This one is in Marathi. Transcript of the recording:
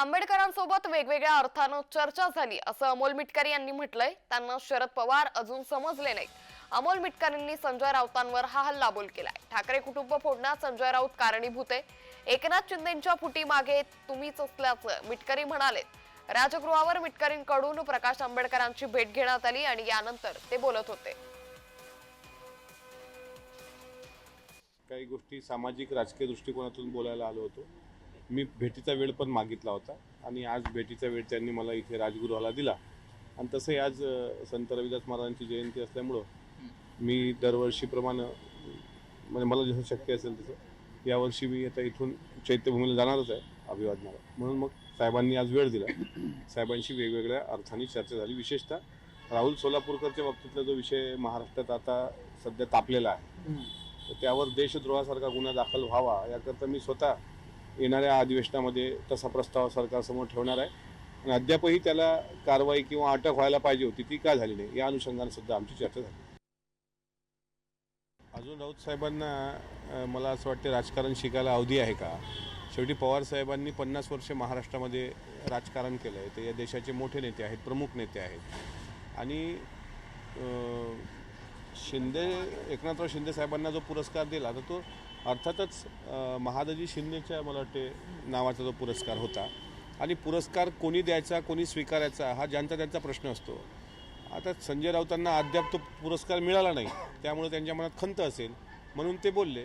आंबेडकरांसोबत वेगवेगळ्या अर्थानं चर्चा झाली असं अमोल मिटकरी यांनी म्हटलंय. त्यांना शरद पवार अजून समजले नाहीत. अमोल मिटकरींनी संजय राऊतांवर हा हल्लाबोल केलाय. ठाकरे कुटुंब फोडण्यात संजय राऊत कारणीभूत आहे. एकनाथ शिंदेच्या फुटीमागे तुम्हीच असल्याचं मिटकरी म्हणाले राजगृहावर मिटकरींकडून प्रकाश आंबेडकरांची भेट घेण्यात आली आणि यानंतर ते बोलत होते. काही गोष्टी सामाजिक राजकीय दृष्टिकोनातून बोलायला आलो होतो. मी भेटीचा वेळ पण मागितला होता आणि आज भेटीचा वेळ त्यांनी मला इथे राजगृहाला दिला. आणि तसंही आज संत रविदास महाराजांची जयंती असल्यामुळं मी दरवर्षीप्रमाणे म्हणजे मला जसं शक्य असेल तसं यावर्षी मी आता इथून चैत्यभूमीला जाणारच आहे अभिवादनाला. म्हणून मग साहेबांनी आज वेळ दिला. साहेबांशी वेगवेगळ्या अर्थाने चर्चा झाली. विशेषतः राहुल सोलापूरकरच्या बाबतीतला जो विषय महाराष्ट्रात आता सध्या तापलेला आहे तर त्यावर देशद्रोहासारखा गुन्हा दाखल व्हावा याकरता मी स्वतः येणाऱ्या अधिवेशनामध्ये तसा प्रस्ताव सरकारसमोर ठेवणार आहे. आणि अद्यापही त्याला कारवाई किंवा अटक व्हायला पाहिजे होती ती का झाली नाही? या अनुषंगाने सुद्धा आमची चर्चा झाली. अजून राऊत साहेबांना मला असं वाटतं राजकारण शिकायला अवधी आहे का? शेवटी पवार साहेबांनी पन्नास वर्षे महाराष्ट्रामध्ये राजकारण केलं आहे ते या देशाचे मोठे नेते आहेत प्रमुख नेते आहेत. आणि शिंदे एकनाथराव शिंदे साहेबांना जो पुरस्कार दिला तर तो अर्थातच महादजी शिंदेच्या मला वाटते नावाचा जो पुरस्कार होता. आणि पुरस्कार कोणी द्यायचा कोणी स्वीकारायचा हा ज्यांचा त्यांचा प्रश्न असतो. आता संजय राऊतांना अद्याप तो पुरस्कार मिळाला नाही. त्यामुळे त्यांच्या मनात खंत असेल. म्हणून ते बोलले.